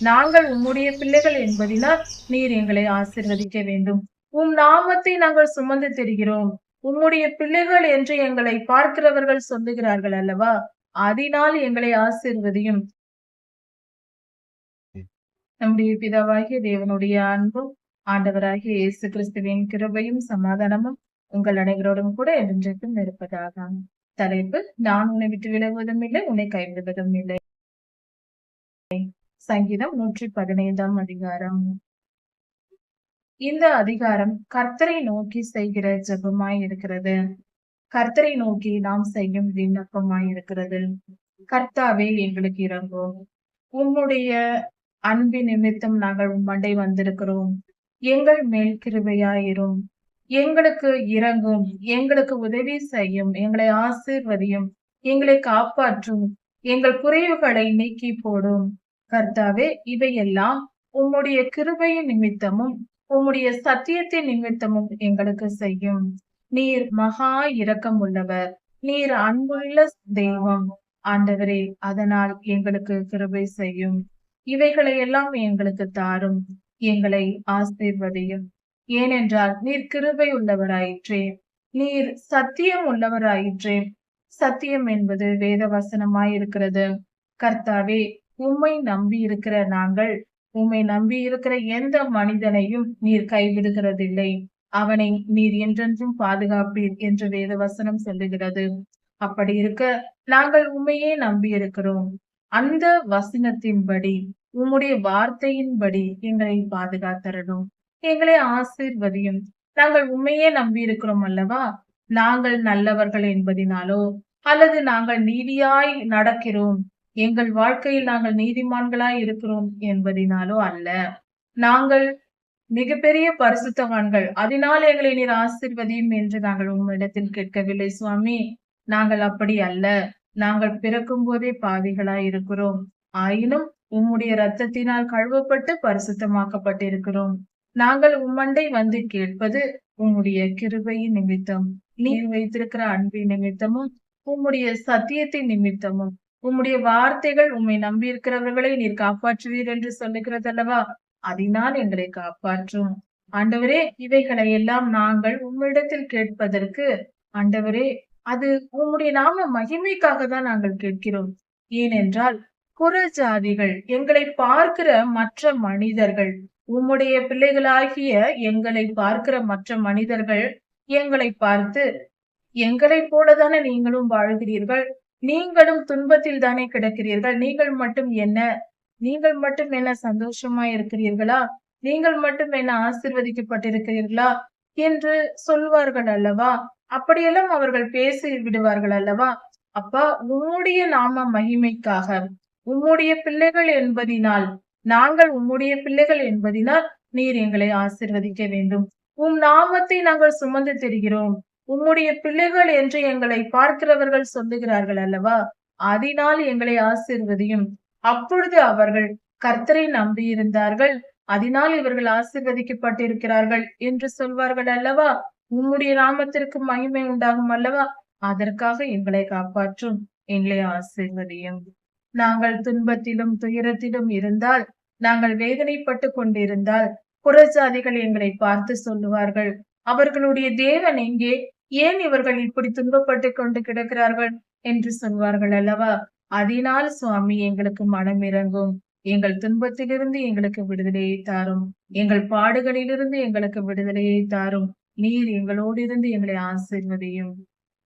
நாங்கள் உம்முடைய பிள்ளைகள் என்பதினால் நீர் எங்களை ஆசிர்வதிக்க வேண்டும். உம் நாமத்தை நாங்கள் சுமந்து தெரிகிறோம். உம்முடைய பிள்ளைகள் என்று எங்களை பார்க்கிறவர்கள் சொல்லுகிறார்கள் அல்லவா? அதனால் எங்களை ஆசிர்வதியும். நம்முடைய பிதாவாகிய தேவனுடைய அன்பும் ஆண்டவராகிய இயேசு கிறிஸ்துவின் கிருபையும் சமாதானமும் உங்கள் அனைவரோடும் கூட என்றென்றும் இருப்பதாக. தலைப்பு நான் உன்னை விட்டு விலகுவதும் இல்லை உன்னை கைவிடுவதும் இல்லை. சங்கீதம் நூற்றி பதினைந்தாம் அதிகாரம். இந்த அதிகாரம் கர்த்தரை நோக்கி செய்கிற ஜபமாய் இருக்கிறது. கர்த்தரை நோக்கி நாம் செய்யும் விண்ணப்பமாய் இருக்கிறது. கர்த்தாவே எங்களுக்கு இறங்கும் உம்முடைய அன்பின் நிமித்தம் நாங்கள் உம்மண்டை வந்திருக்கிறோம். எங்கள் மேல் கிருபையாயிரும். எங்களுக்கு இறங்கும் எங்களுக்கு உதவி செய்யும். எங்களை ஆசீர்வதியும். எங்களை காப்பாற்றும். எங்கள் குறைவுகளை நீக்கி போடும். கர்த்தாவே இவையெல்லாம் உம்முடைய கிருபையின் நிமித்தமும் உம்முடைய சத்தியத்தின் நிமித்தமும் எங்களுக்கு செய்யும். நீர் மகா இரக்கம் உள்ளவர். நீர் அன்புள்ள தெய்வம். ஆண்டவரே அதனால் எங்களுக்கு கிருபை செய்யும். இவைகளை எல்லாம் எங்களுக்கு தாரும். எங்களை ஆசீர்வதியும். ஏனென்றால் நீர் கிருபை உள்ளவராயிற்றே. நீர் சத்தியம் உள்ளவராயிற்றே. சத்தியம் என்பது வேத வசனமாயிருக்கிறது கர்த்தாவே உம்மை நம்பி இருக்கிற நாங்கள் உம்மை நம்பி இருக்கிற எந்த மனிதனையும் நீர் கைவிடுகிறதில்லை. அவனை நீர் என்றென்றும் பாதுகாப்பீர் என்று வேத வசனம் சொல்லுகிறது. அப்படி இருக்க நாங்கள் உண்மையே நம்பி இருக்கிறோம். அந்த வசனத்தின்படி உம்முடைய வார்த்தையின்படி எங்களை பாதுகாத்தரணும். எங்களை ஆசீர்வதியும். நாங்கள் உண்மையே நம்பி இருக்கிறோம் அல்லவா? நாங்கள் நல்லவர்கள் என்பதினாலோ அல்லது நாங்கள் நீதியாய் நடக்கிறோம். எங்கள் வாழ்க்கையில் நாங்கள் நீதிமான்களாய் இருக்கிறோம் என்பதினாலோ அல்ல. நாங்கள் மிகப்பெரிய பரிசுத்தவான்கள். அதனால் எங்களை நீர் ஆசிர்வதியும் என்று நாங்கள் உம்மிடத்தில் கேட்கவில்லை சுவாமி. நாங்கள் அப்படி அல்ல. நாங்கள் பிறக்கும் போதே பாவிகளாய் இருக்கிறோம். ஆயினும் உம்முடைய ரத்தத்தினால் கழுவப்பட்டு பரிசுத்தமாக்கப்பட்டிருக்கிறோம். நாங்கள் உம்மண்டை வந்து கேட்பது உம்முடைய கிருபையின் நிமித்தம். நீர் வைத்திருக்கிற அன்பின் நிமித்தமும் உம்முடைய சத்தியத்தின் நிமித்தமும். உம்முடைய வார்த்தைகள் உம்மை நம்பியிருக்கிறவர்களை நீர் காப்பாற்றுவீர் என்று சொல்லுகிறதல்லவா அதனால் எங்களை காப்பாற்றும். ஆண்டவரே இவைகளை எல்லாம் நாங்கள் உம்மிடத்தில் கேட்பதற்கு ஆண்டவரே அது உம்முடைய நாம மகிமைக்காக தான் நாங்கள் கேட்கிறோம். ஏனென்றால் புற ஜாதிகள் எங்களை பார்க்கிற மற்ற மனிதர்கள் உம்முடைய பிள்ளைகளாகிய எங்களை பார்க்கிற மற்ற மனிதர்கள் எங்களை பார்த்து எங்களை போலதானே நீங்களும் வாழ்கிறீர்கள். நீங்களும் துன்பத்தில் தானே கிடக்கிறீர்கள்? நீங்கள் மட்டும் என்ன? நீங்கள் மட்டும் என்ன சந்தோஷமா இருக்கிறீர்களா? நீங்கள் மட்டும் என்ன ஆசிர்வதிக்கப்பட்டிருக்கிறீர்களா? என்று சொல்வார்கள் அல்லவா? அப்படியெல்லாம் அவர்கள் பேசி விடுவார்கள் அல்லவா? அப்பா உம்முடைய நாம மகிமைக்காக உம்முடைய பிள்ளைகள் என்பதினால் நாங்கள் உம்முடைய பிள்ளைகள் என்பதினால் நீர் எங்களை ஆசிர்வதிக்க வேண்டும். உம் நாமத்தை நாங்கள் சுமந்து தெரிகிறோம். உம்முடைய பிள்ளைகள் என்று எங்களை பார்க்கிறவர்கள் சொல்லுகிறார்கள் அல்லவா? அதனால் எங்களை ஆசிர்வதியும். அப்பொழுது அவர்கள் கர்த்தரை நம்பியிருந்தார்கள். அதனால் இவர்கள் ஆசிர்வதிக்கப்பட்டிருக்கிறார்கள் என்று சொல்வார்கள் அல்லவா? உம்முடைய நாமத்திற்கு மகிமை உண்டாகும் அல்லவா? அதற்காக எங்களை காப்பாற்றும். எங்களை ஆசிர்வதியும். நாங்கள் துன்பத்திலும் துயரத்திலும் இருந்தால் நாங்கள் வேதனைப்பட்டு கொண்டிருந்தால் புறஜாதிகள் எங்களை பார்த்து சொல்லுவார்கள். அவர்களுடைய தேவன் எங்கே? ஏன் இவர்கள் இப்படி துன்பப்பட்டு கொண்டு கிடக்கிறார்கள் என்று சொல்வார்கள் அல்லவா? அதனால் சுவாமி எங்களுக்கு மனம் இறங்கும். எங்கள் துன்பத்திலிருந்து எங்களுக்கு விடுதலையை தாரும். எங்கள் பாடுகளிலிருந்து எங்களுக்கு விடுதலையை தாரும். நீர் எங்களோடு இருந்து எங்களை ஆசிர்வதையும்.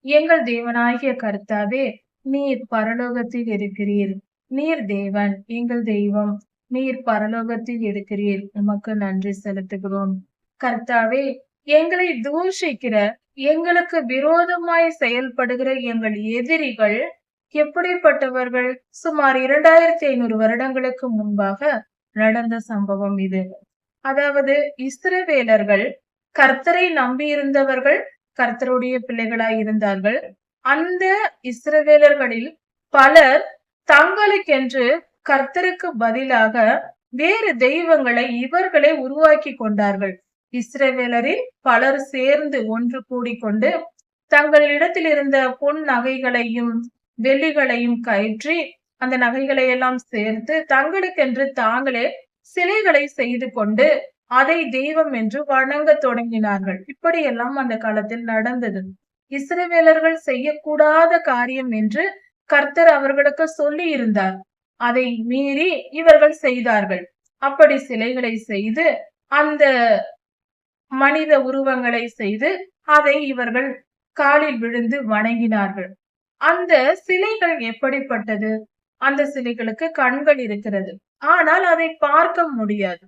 எங்கள் தேவனாகிய கர்த்தாவே நீர் பரலோகத்தில் இருக்கிறீர். நீர் தேவன் எங்கள் தெய்வம். நீர் பரலோகத்தில் இருக்கிறீர். உமக்கு நன்றி செலுத்துகிறோம். கர்த்தாவே எங்களை தூஷிக்கிற எங்களுக்கு விரோதமாய் செயல்படுகிற எங்கள் எதிரிகள் எப்படிப்பட்டவர்கள்? சுமார் இரண்டாயிரத்தி ஐநூறு வருடங்களுக்கு முன்பாக நடந்த சம்பவம் இது. அதாவது இஸ்ரவேலர்கள் கர்த்தரை நம்பி இருந்தவர்கள் கர்த்தருடைய பிள்ளைகளாய் இருந்தார்கள் அந்த இஸ்ரவேலர்களில் பலர் தங்களுக்கென்று கர்த்தருக்கு பதிலாக வேறு தெய்வங்களை இவர்களே உருவாக்கி கொண்டார்கள். இஸ்ரவேலரில் பலர் சேர்ந்து ஒன்று கூடிக்கொண்டு தங்களிடத்தில் இருந்த பொன் நகைகளையும் வெள்ளிகளையும் கயிற்றி அந்த நகைகளை எல்லாம் சேர்த்து தங்களுக்கென்று தாங்களே சிலைகளை செய்து கொண்டு அதை தெய்வம் என்று வணங்க தொடங்கினார்கள். இப்படியெல்லாம் அந்த காலத்தில் நடந்தது. இஸ்ரவேலர்கள் செய்யக்கூடாத காரியம் என்று கர்த்தர் அவர்களுக்கு சொல்லி இருந்தார் அதை மீறி இவர்கள் செய்தார்கள். அப்படி சிலைகளை செய்து அந்த மனித உருவங்களை செய்து அதை இவர்கள் காலில் விழுந்து வணங்கினார்கள். அந்த சிலைகள் எப்படிப்பட்டது? அந்த சிலைகளுக்கு கண்கள் இருக்கிறது. ஆனால் அதை பார்க்க முடியாது.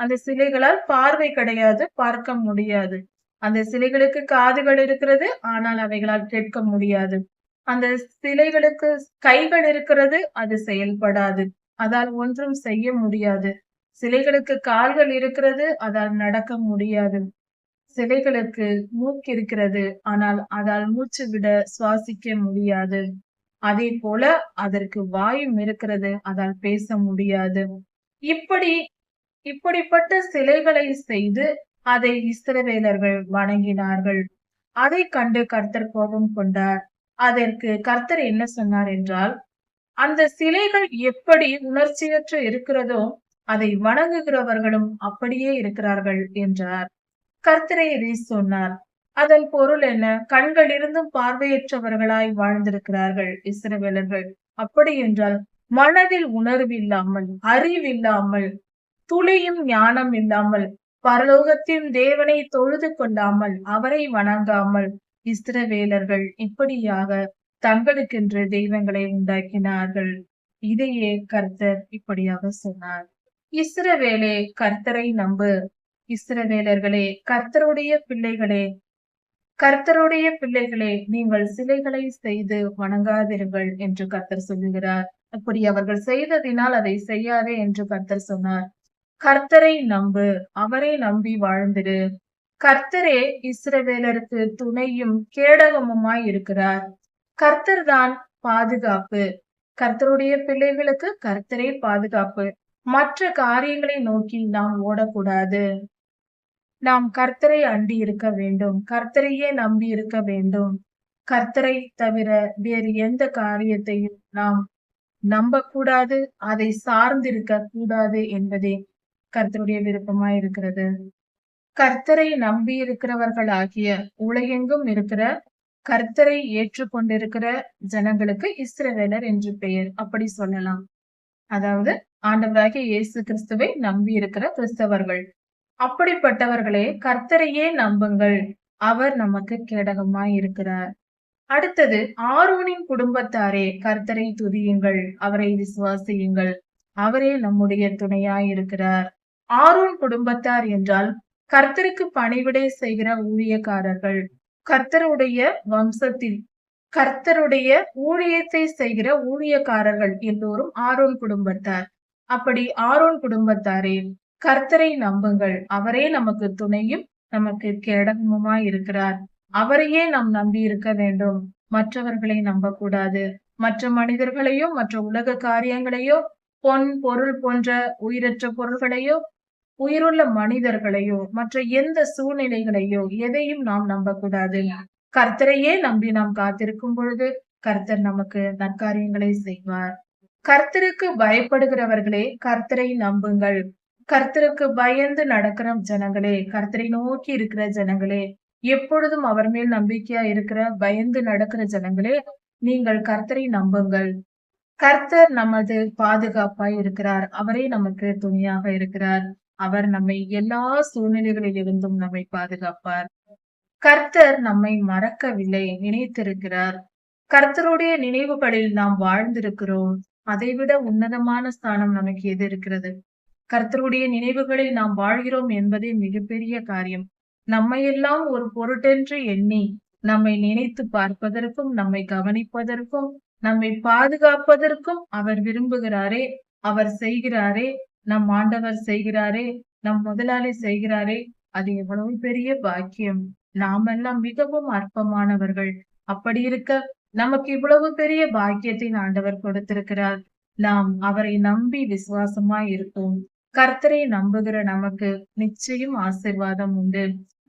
அந்த சிலைகளால் பார்வை கிடையாது பார்க்க முடியாது. அந்த சிலைகளுக்கு காதுகள் இருக்கிறது ஆனால் அவைகளால் கேட்க முடியாது. அந்த சிலைகளுக்கு கைகள் இருக்கிறது அது செயல்படாது. அதால் ஒன்றும் செய்ய முடியாது. சிலைகளுக்கு கால்கள் இருக்கிறது அதால் நடக்க முடியாது. சிலைகளுக்கு மூக்கு இருக்கிறது ஆனால் அதால் மூச்சு விட சுவாசிக்க முடியாது. அதே போல அதற்கு வாயும் இருக்கிறது அதால் பேச முடியாது. இப்படி இப்படிப்பட்ட சிலைகளை செய்து அதை இஸ்ரவேலர்கள் வணங்கினார்கள். அதை கண்டு கர்த்தர் கோபம் கொண்டார். அதற்கு கர்த்தர் என்ன சொன்னார் என்றால் அந்த சிலைகள் எப்படி உணர்ச்சியற்று இருக்கிறதோ அதை வணங்குகிறவர்களும் அப்படியே இருக்கிறார்கள் என்றார். கர்த்தரை ரீஸ் சொன்னார். அதன் பொருள் என்ன? கண்களிலிருந்தும் பார்வையற்றவர்களாய் வாழ்ந்திருக்கிறார்கள் இஸ்ரவேலர்கள். அப்படி என்றால் மனதில் உணர்வில்லாமல் அறிவில்லாமல் துளியும் ஞானம் இல்லாமல் பரலோகத்தின் தேவனை தொழுது கொள்ளாமல் அவரை வணங்காமல் இஸ்ரவேலர்கள் இப்படியாக தங்களுக்கென்று தெய்வங்களை உண்டாக்கினார்கள். இதையே கர்த்தர் இப்படியாக சொன்னார். இஸ்ரவேலே கர்த்தரை நம்பு. இஸ்ரவேலர்களே கர்த்தருடைய பிள்ளைகளே கர்த்தருடைய பிள்ளைகளே நீங்கள் சிலைகளை செய்து வணங்காதீர்கள் என்று கர்த்தர் சொல்லுகிறார். அப்படி அவர்கள் செய்ததினால் அதை செய்யாதே என்று கர்த்தர் சொன்னார். கர்த்தரை நம்பு அவரை நம்பி வாழ்ந்திரு கர்த்தரே இஸ்ரவேலருக்கு துணையும் கேடகமுமாய் இருக்கிறார். கர்த்தர் தான் பாதுகாப்பு. கர்த்தருடைய பிள்ளைகளுக்கு கர்த்தரே பாதுகாப்பு. மற்ற காரியங்களை நோக்கி நாம் ஓடக்கூடாது. நாம் கர்த்தரை அண்டி இருக்க வேண்டும். கர்த்தரையே நம்பி இருக்க வேண்டும். கர்த்தரை தவிர வேறு எந்த காரியத்தையும் நாம் நம்பக்கூடாது அதை சார்ந்திருக்க கூடாது என்பதே கர்த்தருடைய விருப்பமாய் இருக்கிறது. கர்த்தரை நம்பி இருக்கிறவர்களாகிய உலகெங்கும் இருக்கிற கர்த்தரை ஏற்றுக்கொண்டிருக்கிற ஜனங்களுக்கு இஸ்ரவேலர் என்று பெயர். அப்படி சொல்லலாம். அதாவது ஆண்டவராகிய இயேசு கிறிஸ்துவை நம்பி இருக்கிற கிறிஸ்தவர்கள். அப்படிப்பட்டவர்களே கர்த்தரையே நம்புங்கள். அவர் நமக்கு கேடகமாய் இருக்கிறார். அடுத்தது ஆரோனின் குடும்பத்தாரே கர்த்தரை துதியுங்கள். அவரை விசுவாசியுங்கள். அவரே நம்முடைய துணையாய் இருக்கிறார். ஆரோன் குடும்பத்தார் என்றால் கர்த்தருக்கு பணிவிடை செய்கிற ஊழியக்காரர்கள். கர்த்தருடைய வம்சத்தில் கர்த்தருடைய ஊழியத்தை செய்கிற ஊழியக்காரர்கள் எல்லோரும் ஆரோன் குடும்பத்தார். அப்படி ஆரோன் குடும்பத்தாரே கர்த்தரை நம்புங்கள். அவரே நமக்கு துணையும் நமக்கு கேடகமுமாய் இருக்கிறார். அவரையே நாம் நம்பி இருக்க வேண்டும். மற்றவர்களை நம்பக்கூடாது. மற்ற மனிதர்களையோ மற்ற உலக காரியங்களையோ பொன் பொருள் போன்ற உயிரற்ற பொருள்களையோ உயிருள்ள மனிதர்களையோ மற்ற எந்த சூழ்நிலைகளையோ எதையும் நாம் நம்பக்கூடாது. கர்த்தரையே நம்பி நாம் காத்திருக்கும் பொழுது கர்த்தர் நமக்கு நற்காரியங்களை செய்வார். கர்த்தருக்கு பயப்படுகிறவர்களே கர்த்தரை நம்புங்கள். கர்த்தருக்கு பயந்து நடக்கிற ஜனங்களே கர்த்தரை நோக்கி இருக்கிற ஜனங்களே எப்பொழுதும் அவர் மேல் நம்பிக்கையா இருக்கிற பயந்து நடக்கிற ஜனங்களே நீங்கள் கர்த்தரை நம்புங்கள். கர்த்தர் நமது பாதுகாப்பாய் இருக்கிறார். அவரே நமக்கு துணையாக இருக்கிறார். அவர் நம்மை எல்லா சூழ்நிலைகளில் இருந்தும் நம்மை பாதுகாப்பார். கர்த்தர் நம்மை மறக்கவில்லை நினைத்திருக்கிறார். கர்த்தருடைய நினைவுகளில் நாம் வாழ்ந்திருக்கிறோம். அதைவிட உன்னதமான ஸ்தானம் நமக்கு எது இருக்கிறது? கர்த்தருடைய நினைவுகளில் நாம் வாழ்கிறோம் என்பதே மிகப்பெரிய காரியம். நம்மையெல்லாம் ஒரு பொருட்டென்று எண்ணி நம்மை நினைத்து பார்ப்பதற்கும் நம்மை கவனிப்பதற்கும் நம்மை பாதுகாப்பதற்கும் அவர் விரும்புகிறாரே அவர் செய்கிறாரே நம் ஆண்டவர் செய்கிறாரே நம் முதலாளி செய்கிறாரே அது எவ்வளவு பெரிய பாக்கியம். நாமெல்லாம் மிகவும் அற்பமானவர்கள். அப்படி இருக்க நமக்கு இவ்வளவு பெரிய பாக்கியத்தை ஆண்டவர் கொடுத்திருக்கிறார். நாம் அவரை நம்பி விசுவாசமாய் இருக்கும் கர்த்தரை நம்புகிற நமக்கு நிச்சயம் ஆசிர்வாதம் உண்டு.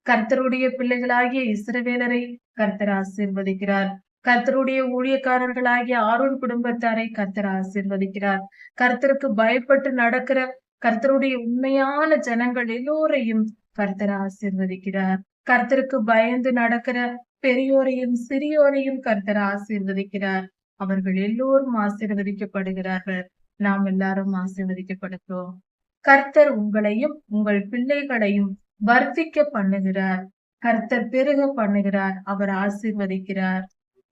கர்த்தருடைய பிள்ளைகளாகிய இஸ்ரவேலரை கர்த்தர் ஆசிர்வதிக்கிறார். கர்த்தருடைய ஊழியக்காரர்களாகிய ஆரோன் குடும்பத்தாரை கர்த்தர் ஆசிர்வதிக்கிறார். கர்த்தருக்கு பயப்பட்டு நடக்கிற கர்த்தருடைய உண்மையான ஜனங்கள் எல்லோரையும் கர்த்தர் ஆசிர்வதிக்கிறார். கர்த்தருக்கு பயந்து நடக்கிற பெரியோரையும் சிறியோரையும் கர்த்தர் ஆசீர்வதிக்கிறார். அவர்கள் எல்லோரும் ஆசீர்வதிக்கப்படுகிறார்கள். நாம் எல்லாரும் ஆசீர்வதிக்கப்படுகிறோம் கர்த்தர் உங்களையும் உங்கள் பிள்ளைகளையும் வர்த்திக்க பண்ணுகிறார். கர்த்தர் பெருக பண்ணுகிறார். அவர் ஆசீர்வதிக்கிறார்.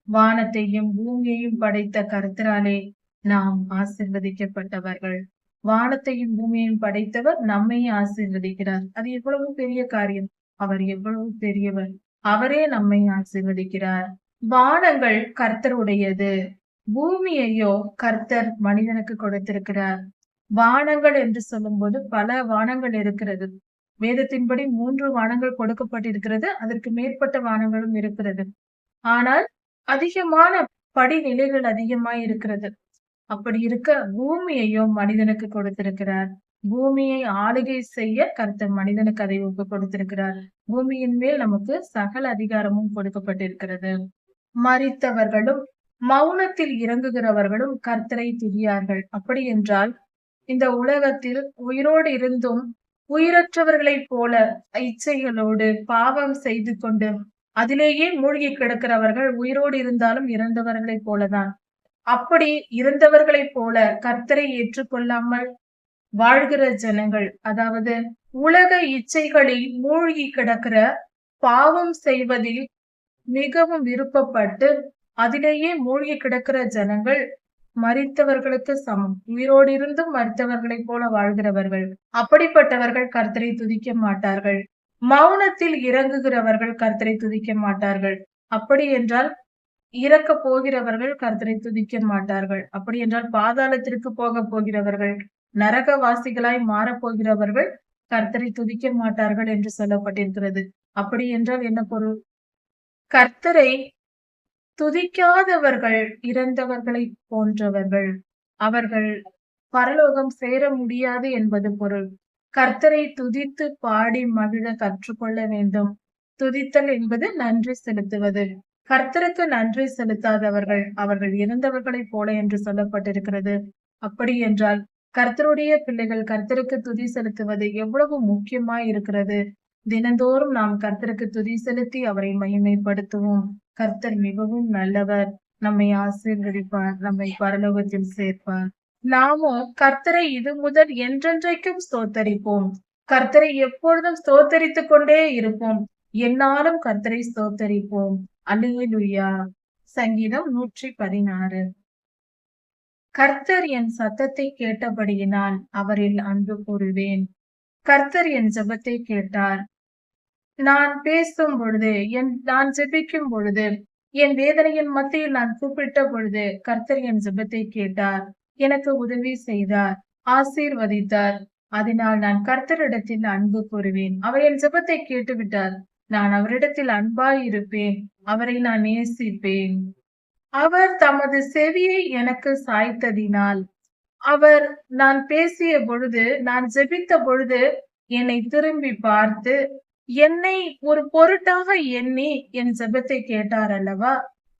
வானத்தையும் பூமியையும் படைத்த கர்த்தராலே நாம் ஆசீர்வதிக்கப்பட்டவர்கள். வானத்தையும் பூமியையும் படைத்தவர் நம்மை ஆசீர்வதிக்கிறார். அது எவ்வளவு பெரிய காரியம். அவர் எவ்வளவு பெரியவர். அவரே நம்மை ஆசீர்வதிக்கிறார். வானங்கள் கர்த்தருடையது. பூமியையோ கர்த்தர் மனிதனுக்கு கொடுத்திருக்கிறார். வானங்கள் என்று சொல்லும்போது பல வானங்கள் இருக்கிறது. வேதத்தின்படி மூன்று வானங்கள் கொடுக்கப்பட்டிருக்கிறது. அதற்கு மேற்பட்ட வானங்களும் இருக்கிறது. ஆனால் அதிகமான படிநிலைகள் அதிகமாய் இருக்கிறது. அப்படி இருக்க பூமியையும் மனிதனுக்கு கொடுத்திருக்கிறார். பூமியை ஆளுகை செய்ய கர்த்தர் மனிதனுக்கு அதை ஒப்பு கொடுத்திருக்கிறார் பூமியின் மேல் நமக்கு சகல அதிகாரமும் கொடுக்கப்பட்டிருக்கிறது. மறித்தவர்களும் மௌனத்தில் இறங்குகிறவர்களும் கர்த்தரை துதியார்கள். அப்படி என்றால் இந்த உலகத்தில் உயிரோடு இருந்தும் உயிரற்றவர்களைப் போல இச்சைகளோடு பாவம் செய்து கொண்டு அதிலேயே மூழ்கி கிடக்கிறவர்கள் உயிரோடு இருந்தாலும் இறந்தவர்களைப் போலதான். அப்படி இறந்தவர்களைப் போல கர்த்தரை ஏற்றுக்கொள்ளாமல் வாழ்கிற ஜனங்கள் அதாவது உலக இச்சைகளில் மூழ்கி கிடக்கிற பாவம் செய்வதில் மிகவும் விருப்பப்பட்டு அதிலேயே மூழ்கி கிடக்கிற ஜனங்கள் மறித்தவர்களுக்கு சமம். உயிரோடு இருந்தும் மறித்தவர்களைப் போல வாழ்கிறவர்கள். அப்படிப்பட்டவர்கள் கர்த்தரை துதிக்க மாட்டார்கள். மௌனத்தில் இறங்குகிறவர்கள் கர்த்தரை துதிக்க மாட்டார்கள். அப்படி என்றால் இறக்க போகிறவர்கள் கர்த்தரை துதிக்க மாட்டார்கள். அப்படி என்றால் பாதாளத்திற்கு போக போகிறவர்கள் நரகவாசிகளாய் மாறப் போகிறவர்கள் கர்த்தரை துதிக்க மாட்டார்கள் என்று சொல்லப்பட்டிருக்கிறது. அப்படி என்றால் என்ன பொருள்? கர்த்தரை துதிக்காதவர்கள் இறந்தவர்களை போன்றவர்கள். அவர்கள் பரலோகம் சேர முடியாது என்பது பொருள். கர்த்தரை துதித்து பாடி மகிழ கற்றுக்கொள்ள வேண்டும். துதித்தல் என்பது நன்றி செலுத்துவது. கர்த்தருக்கு நன்றி செலுத்தாதவர்கள் அவர்கள் இறந்தவர்களைப் போல என்று சொல்லப்பட்டிருக்கிறது. அப்படி என்றால் கர்த்தருடைய பிள்ளைகள் கர்த்தருக்கு துதி செலுத்துவது எவ்வளவு முக்கியமாய் இருக்கிறது. தினந்தோறும் நாம் கர்த்தருக்கு துதி செலுத்தி அவரை மகிமைப்படுத்துவோம். கர்த்தர் மிகவும் நல்லவர். நம்மை ஆசீர்வதிப்பார். நம்மை பரலோகத்தில் சேர்ப்பார். நாமோ கர்த்தரை இது முதல் என்றென்றைக்கும் ஸ்தோத்தரிப்போம். கர்த்தரை எப்பொழுதும் ஸ்தோத்தரித்துக் கொண்டே இருப்போம். என்னாலும் கர்த்தரை ஸ்தோத்தரிப்போம். அல்லேலூயா. சங்கீதம் நூற்றி பதினாறு. கர்த்தர் என் சத்தத்தை கேட்டபடியினால் அவரில் அன்பு கூறுவேன். கர்த்தர் என் ஜெபத்தை கேட்டார். நான் பேசும் பொழுது என் நான் ஜெபிக்கும் பொழுது என் வேதனையின் மத்தியில் நான் கூப்பிட்ட பொழுது கர்த்தர் என் ஜெபத்தை கேட்டார். எனக்கு உதவி செய்தார் ஆசீர்வதித்தார். அதனால் நான் கர்த்தரிடத்தில் அன்பு கூறுவேன். அவர் என் ஜெபத்தை கேட்டுவிட்டார். நான் அவரிடத்தில் அன்பாய் இருப்பேன் அவரை நான் நேசிப்பேன். அவர் தமது செவியை எனக்கு சாய்த்ததினால். அவர் நான் பேசிய பொழுது நான் ஜெபித்த பொழுது என்னை திரும்பி பார்த்து என்னை ஒரு பொருட்டாக எண்ணி என் ஜெபத்தை கேட்டார் அல்லவா?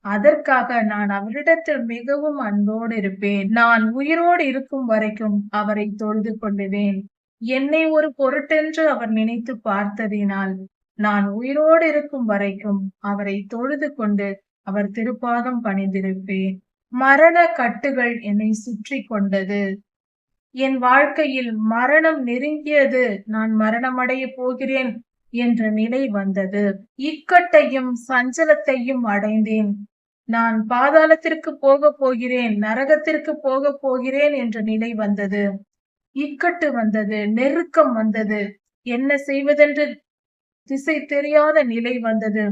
அதற்காக நான் அவரிடத்தில் மிகவும் அன்போடு இருப்பேன். நான் உயிரோடு இருக்கும் வரைக்கும் அவரை தொழுது கொள்ளுவேன். என்னை ஒரு பொருட்டென்று அவர் நினைத்து பார்த்ததினால் நான் உயிரோடு இருக்கும் வரைக்கும் அவரை தொழுது கொண்டு அவர் திருப்பாதம் பணிந்திருப்பேன் மரண கட்டுகள் என்னை சுற்றி கொண்டது. என் வாழ்க்கையில் மரணம் நெருங்கியது. நான் மரணமடைய போகிறேன் என்ற நிலை வந்தது. இக்கட்டையும் சஞ்சலத்தையும் அடைந்தேன். நான் பாதாளத்திற்கு போக போகிறேன் நரகத்திற்கு போக போகிறேன் என்ற நிலை வந்தது. இக்கட்டு வந்தது நெருக்கம் வந்தது. என்ன செய்வதென்று திசை தெரியாத நிலை வந்தது.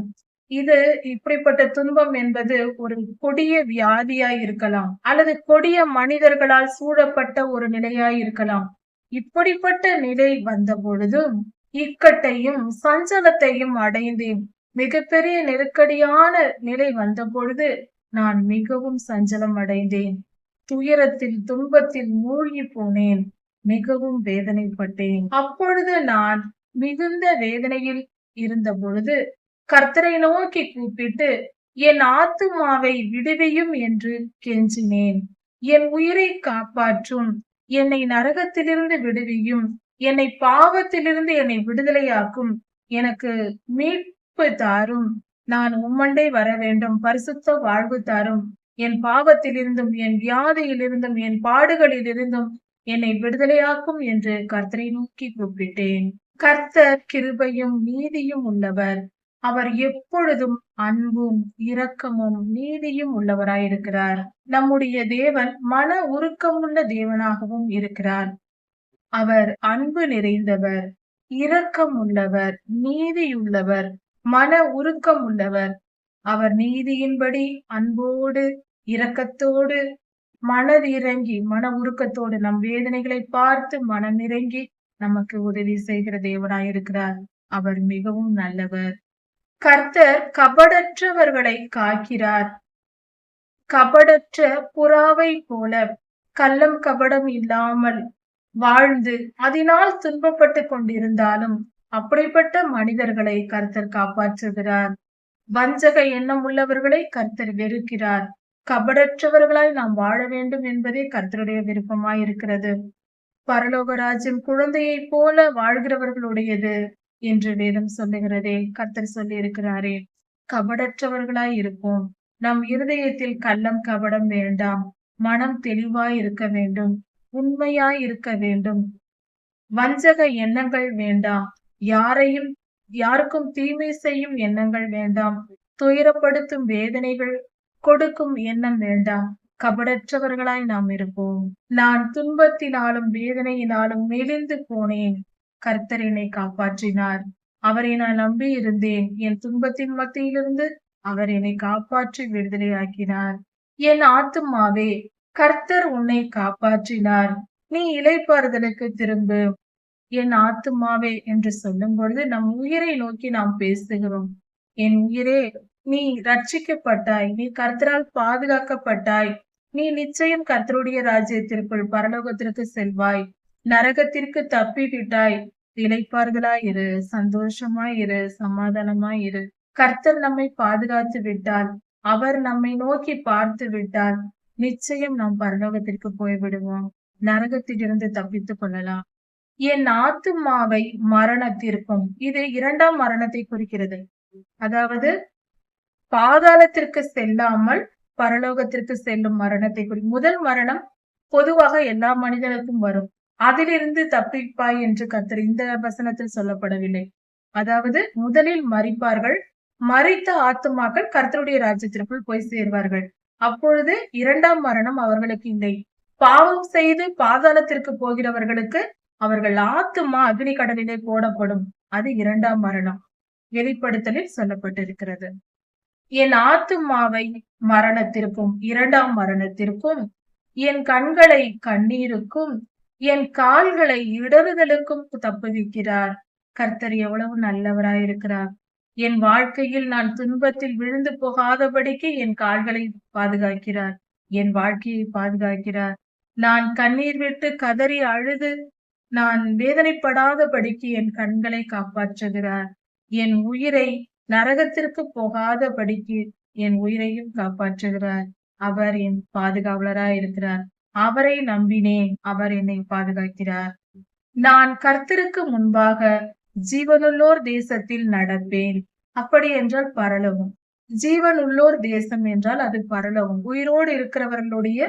இது இப்படிப்பட்ட துன்பம் என்பது ஒரு கொடிய வியாதியாய் இருக்கலாம் அல்லது கொடிய மனிதர்களால் சூழப்பட்ட ஒரு நிலையாய் இருக்கலாம். இப்படிப்பட்ட நிலை வந்த பொழுதும் இக்கட்டையும் சஞ்சலத்தையும் அடைந்தேன் மிகப்பெரிய நெருக்கடியான நிலை வந்த பொழுது நான் மிகவும் சஞ்சலம் அடைந்தேன். துயரத்தில் துன்பத்தில் மூழ்கி போனேன் மிகவும் வேதனைப்பட்டேன். அப்பொழுது நான் மிகுந்த வேதனையில் இருந்த பொழுது கர்த்தரை நோக்கி கூப்பிட்டு என் ஆத்துமாவை விடுவியும் என்று கெஞ்சினேன். என் உயிரை காப்பாற்றும். என்னை நரகத்திலிருந்து விடுவியும். என்னை பாவத்திலிருந்து என்னை விடுதலையாக்கும். எனக்கு மீட்பு தாரும். நான் உம்மண்டை வர வேண்டும் பரிசுத்த வாழ்வு தாரும். என் பாவத்திலிருந்தும் என் வியாதியிலிருந்தும் என் பாடுகளிலிருந்தும் என்னை விடுதலையாக்கும் என்று கர்த்தரை நோக்கி கூப்பிட்டேன். கர்த்தர் கிருபையும் நீதியும் உள்ளவர். அவர் எப்பொழுதும் அன்பும் இரக்கமும் நீதியும் உள்ளவராயிருக்கிறார். நம்முடைய தேவன் மன உருக்கமுள்ள தேவனாகவும் இருக்கிறார். அவர் அன்பு நிறைந்தவர் இரக்கம் உள்ளவர் நீதியுள்ளவர் மன உருக்கம் உள்ளவர். அவர் நீதியின்படி அன்போடு இரக்கத்தோடு மனதிறங்கி மன உருக்கத்தோடு நம் வேதனைகளை பார்த்து மனம் இறங்கி நமக்கு உதவி செய்கிற தேவனாயிருக்கிறார். அவர் மிகவும் நல்லவர். கர்த்தர் கபடற்றவர்களை காக்கிறார். கபடற்ற புறாவை போல கள்ளம் கபடம் இல்லாமல் வாழ்ந்து அதனால் துன்பப்பட்டு கொண்டிருந்தாலும் அப்படிப்பட்ட மனிதர்களை கர்த்தர் காப்பாற்றுகிறார். வஞ்சக எண்ணம் உள்ளவர்களை கர்த்தர் வெறுக்கிறார். கபடற்றவர்களாய் நாம் வாழ வேண்டும் என்பதே கர்த்தருடைய விருப்பமாய் இருக்கிறது பரலோகராஜன் குழந்தையைப் போல வாழ்கிறவர்களுடையது. என்று வேதம் சொல்லுகிறதே கர்த்தர் சொல்லி இருக்கிறாரே கபடற்றவர்களாய் இருப்போம். நம் இருதயத்தில் கள்ளம் கபடம் வேண்டாம். மனம் தெளிவாய் இருக்க வேண்டும். உண்மையாய் இருக்க வேண்டும். வஞ்சக எண்ணங்கள் வேண்டாம். யாரையும் யாருக்கும் தீமை செய்யும் எண்ணங்கள் வேண்டாம். துயரப்படுத்தும் வேதனைகள் கொடுக்கும் எண்ணம் வேண்டாம். கபடற்றவர்களாய் நாம் இருப்போம். நான் துன்பத்தினாலும் வேதனையினாலும் மெலிந்து போனேன். கர்த்தர் என்னை காப்பாற்றினார். அவரை நான் நம்பி இருந்தேன். என் துன்பத்தின் மத்தியிலிருந்து அவர் என்னை காப்பாற்றி விடுதலையாக்கினார். என் ஆத்துமாவே கர்த்தர் உன்னை காப்பாற்றினார். நீ இலைப்பாறுதலுக்கு திரும்பு. என் ஆத்துமாவே என்று சொல்லும் பொழுது நம் உயிரை நோக்கி நாம் பேசுகிறோம். என் உயிரே நீ ரட்சிக்கப்பட்டாய் நீ கர்த்தரால் பாதுகாக்கப்பட்டாய். நீ நிச்சயம் கர்த்தருடைய ராஜ்யத்திற்குள் பரலோகத்திற்கு செல்வாய். நரகத்திற்கு தப்பி விட்டாய் இளைப்பார்களாய் இரு. சந்தோஷமாய் இரு. சமாதானமாய் இரு. கர்த்தர் நம்மை பாதுகாத்து விட்டால் அவர் நம்மை நோக்கி பார்த்து விட்டால் நிச்சயம் நாம் பரலோகத்திற்கு போய்விடுவோம். நரகத்திலிருந்து தப்பித்துக் கொள்ளலாம். என் ஆத்துமாவை மரணத்திற்கும் இது இரண்டாம் மரணத்தை குறிக்கிறது. அதாவது பாதாளத்திற்கு செல்லாமல் பரலோகத்திற்கு செல்லும் மரணத்தை குறி முதல் மரணம் பொதுவாக எல்லா மனிதனுக்கும் வரும். அதிலிருந்து தப்பிப்பாய் என்று கர்த்தர் இந்த வசனத்தில் சொல்லப்படவில்லை. அதாவது முதலில் மறிப்பார்கள் மறித்த ஆத்துமாக்கள் கர்த்தருடைய ராஜ்யத்திற்குள் போய் சேர்வார்கள். அப்பொழுது இரண்டாம் மரணம் அவர்களுக்கு இல்லை. பாவம் செய்து பாதாளத்திற்கு போகிறவர்களுக்கு அவர்கள் ஆத்துமா அக்னி கடலிலே போடப்படும். அது இரண்டாம் மரணம். வெளிப்படுத்தலில் சொல்லப்பட்டிருக்கிறது. என் ஆத்துமாவை மரணத்திற்கும் இரண்டாம் மரணத்திற்கும் என் கண்களை கண்ணீருக்கும் என் கால்களை இடறுதலுக்கும் தப்புவிக்கிறார். கர்த்தர் எவ்வளவு நல்லவராயிருக்கிறார் என் வாழ்க்கையில் நான் துன்பத்தில் விழுந்து போகாதபடிக்கு என் கால்களை பாதுகாக்கிறார். என் வாழ்க்கையை பாதுகாக்கிறார். நான் கண்ணீர் விட்டு கதறி அழுது நான் வேதனைப்படாதபடிக்கு என் கண்களை காப்பாற்றுகிறார். என் உயிரை நரகத்திற்கு போகாதபடிக்கு என் உயிரையும் காப்பாற்றுகிறார். அவர் என் பாதுகாவலராய் இருக்கிறார். அவரை நம்பினேன் அவர் என்னை பாதுகாக்கிறார். நான் கர்த்தருக்கு முன்பாக ஜீவனுள்ளோர் தேசத்தில் நடப்பேன். அப்படி என்றால் பரலவும் ஜீவனுள்ளோர் தேசம் என்றால் அது பரலவும் உயிரோடு இருக்கிறவர்களுடைய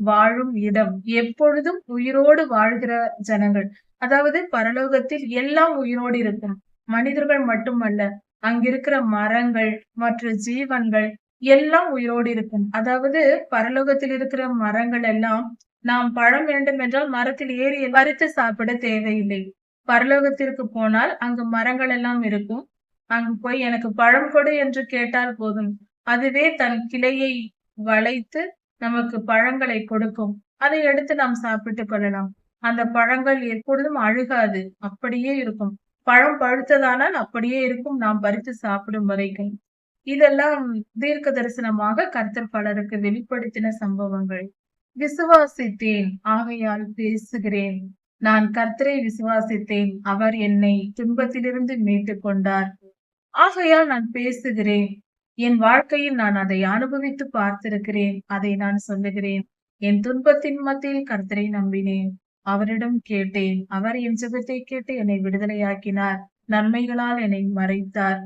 வாழும் இடம். எப்பொழுதும் உயிரோடு வாழ்கிற ஜனங்கள். அதாவது பரலோகத்தில் எல்லாம் உயிரோடு இருக்கும். மனிதர்கள் மட்டுமல்ல அங்கிருக்கிற மரங்கள் மற்ற ஜீவன்கள் எல்லாம் உயிரோடு இருக்கும். அதாவது பரலோகத்தில் இருக்கிற மரங்கள் எல்லாம் நாம் பழம் வேண்டும் என்றால் மரத்தில் ஏறி பறித்து சாப்பிட தேவையில்லை. பரலோகத்திற்கு போனால் அங்கு மரங்கள் எல்லாம் இருக்கும். அங்கு போய் எனக்கு பழம் கொடு என்று கேட்டால் போதும். அதுவே தன் கிளையை வளைத்து நமக்கு பழங்களை கொடுக்கும். அதை எடுத்து நாம் சாப்பிட்டு கொள்ளலாம். அந்த பழங்கள் எப்பொழுதும் அழுகாது. அப்படியே இருக்கும். பழம் பழுத்ததானால் அப்படியே இருக்கும். நாம் பறித்து சாப்பிடும் வரைக்கும் இதெல்லாம் தீர்க்க தரிசனமாக கர்த்தர் பலருக்கு வெளிப்படுத்தின சம்பவங்கள். விசுவாசித்தேன் ஆகையால் பேசுகிறேன். நான் கர்த்தரை விசுவாசித்தேன் அவர் என்னை துன்பத்திலிருந்து மீட்டுக் கொண்டார். ஆகையால் நான் பேசுகிறேன். என் வாழ்க்கையில் நான் அதை அனுபவித்து பார்த்திருக்கிறேன் அதை நான் சொல்லுகிறேன். என் துன்பத்தின் மத்தியில் கர்த்தரை நம்பினேன். அவரிடம் கேட்டேன் அவர் என் சுகத்தை கேட்டு என்னை விடுதலையாக்கினார். நன்மைகளால் என்னை மறைத்தார்.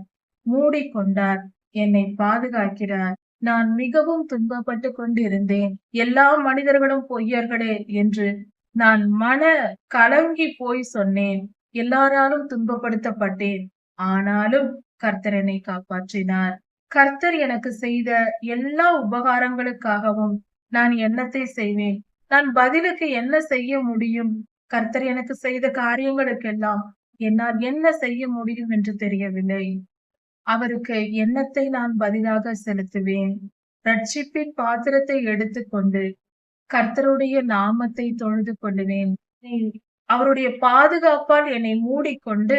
மூடிக்கொண்டார். என்னை பாதுகாக்கிறார் நான் மிகவும் துன்பப்பட்டு கொண்டிருந்தேன். எல்லா மனிதர்களும் பொய்யர்களே என்று நான் மன கலங்கி போய் சொன்னேன். எல்லாராலும் துன்பப்படுத்தப்பட்டேன். ஆனாலும் கர்த்தர் என்னை காப்பாற்றினார். கர்த்தர் எனக்கு செய்த எல்லா உபகாரங்களுக்காகவும் நான் என்னத்தை செய்வேன்? நான் பதிலுக்கு என்ன செய்ய முடியும்? கர்த்தர் எனக்கு செய்த காரியங்களுக்கெல்லாம் என்னால் என்ன செய்ய முடியும் என்று தெரியவில்லை. அவருக்கு எண்ணத்தை நான் பதிலாக செலுத்துவேன். ரட்சிப்பின் பாத்திரத்தை எடுத்துக்கொண்டு கர்த்தருடைய நாமத்தை தொழுது கொள்ளுவேன். அவருடைய பாதுகாப்பால் என்னை மூடிக்கொண்டு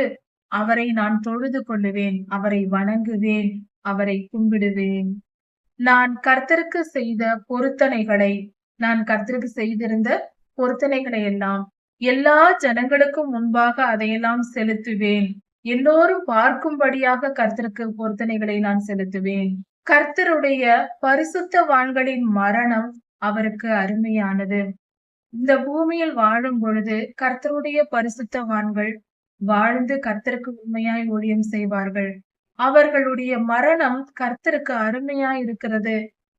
அவரை நான் தொழுது கொள்ளுவேன். அவரை வணங்குவேன். அவரை கும்பிடுவேன். நான் கர்த்தருக்கு செய்த பொருத்தனைகளை நான் கர்த்தருக்கு செய்திருந்த பொருத்தனைகளை எல்லாம் எல்லா ஜனங்களுக்கும் முன்பாக அதையெல்லாம் செலுத்துவேன். எல்லோரும் பார்க்கும்படியாக கர்த்தருக்கு பொருத்தனைகளை நான் செலுத்துவேன். கர்த்தருடைய பரிசுத்த வான்களின் மரணம் அவருக்கு அருமையானது. இந்த பூமியில் வாழும் பொழுது கர்த்தருடைய பரிசுத்தவான்கள் வாழ்ந்து கர்த்தருக்கு உண்மையாய் ஊழியம் செய்வார்கள். அவர்களுடைய மரணம் கர்த்தருக்கு அருமையாய் இருக்கிறது.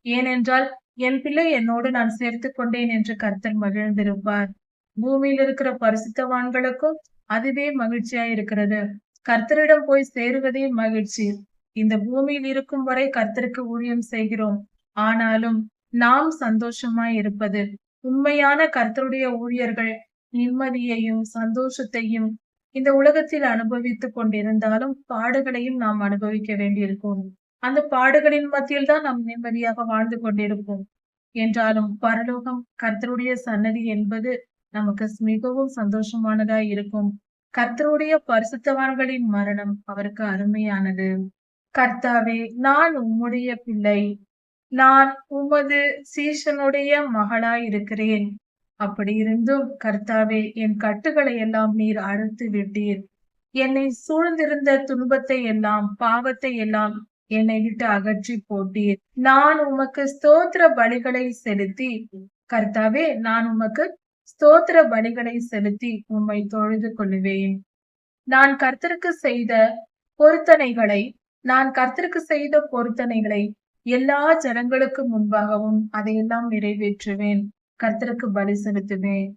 ஏனென்றால் என் பிள்ளை என்னோடு நான் சேர்த்து கொண்டேன் என்று கர்த்தர் மகிழ்ந்திருப்பார். பூமியில் இருக்கிற பரிசுத்தவான்களுக்கும் அதுவே மகிழ்ச்சியா இருக்கிறது. கர்த்தரிடம் போய் சேருவதே மகிழ்ச்சி. இந்த பூமியில் இருக்கும் வரை கர்த்தருக்கு ஊழியம் செய்கிறோம். ஆனாலும் நாம் சந்தோஷமாய் இருப்பது. உண்மையான கர்த்தருடைய ஊழியர்கள் நிம்மதியையும் சந்தோஷத்தையும் இந்த உலகத்தில் அனுபவித்துக் கொண்டிருந்தாலும் பாடுகளையும் நாம் அனுபவிக்க வேண்டியிருக்கும். அந்த பாடுகளின் மத்தியில் தான் நாம் நிம்மதியாக வாழ்ந்து கொண்டிருப்போம். என்றாலும் பரலோகம் கர்த்தருடைய சன்னதி என்பது நமக்கு மிகவும் சந்தோஷமானதா இருக்கும். கர்த்தருடைய பரிசுத்தவான்களின் மரணம் அவருக்கு அருமையானது. கர்த்தாவே நான் உம்முடைய பிள்ளை. நான் உமது சீசனுடைய மகளாய் இருக்கிறேன் அப்படி இருந்தும் கர்த்தாவே என் கட்டுகளை எல்லாம் நீர் அறுத்து விட்டீர். என்னை சூழ்ந்திருந்த துன்பத்தை எல்லாம் பாவத்தை எல்லாம் என்னை விட்டு அகற்றி போட்டீர். நான் உமக்கு ஸ்தோத்திர பலிகளை செலுத்தி கர்த்தாவே நான் உமக்கு ஸ்தோத்திர பலிகளை செலுத்தி உம்மை தொழுது கொள்ளுவேன். நான் கர்த்தருக்கு செய்த பொருத்தனைகளை நான் கர்த்தருக்கு செய்த பொருத்தனைகளை எல்லா ஜனங்களுக்கு முன்பாகவும் அதையெல்லாம் நிறைவேற்றுவேன். கர்த்தருக்கு பலி செலுத்துவேன்.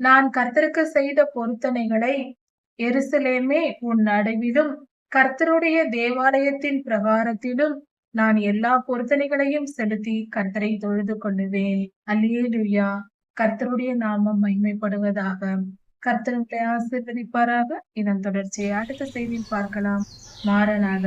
நான் கர்த்தருக்கு செய்த பொருத்தனைகளை எருசலேமே உன் நடுவிலும் கர்த்தருடைய தேவாலயத்தின் பிரகாரத்திலும் நான் எல்லா பொருத்தனைகளையும் செலுத்தி கர்த்தரை தொழுது கொள்ளுவேன். அல்லேலுயா. கர்த்தருடைய நாமம் மகிமைப்படுவதாக கர்த்தருடைய ஆசீர்வதிப்பாராக இதன் தொடர்ச்சியை அடுத்த செய்தியில் பார்க்கலாம். மாறனாக.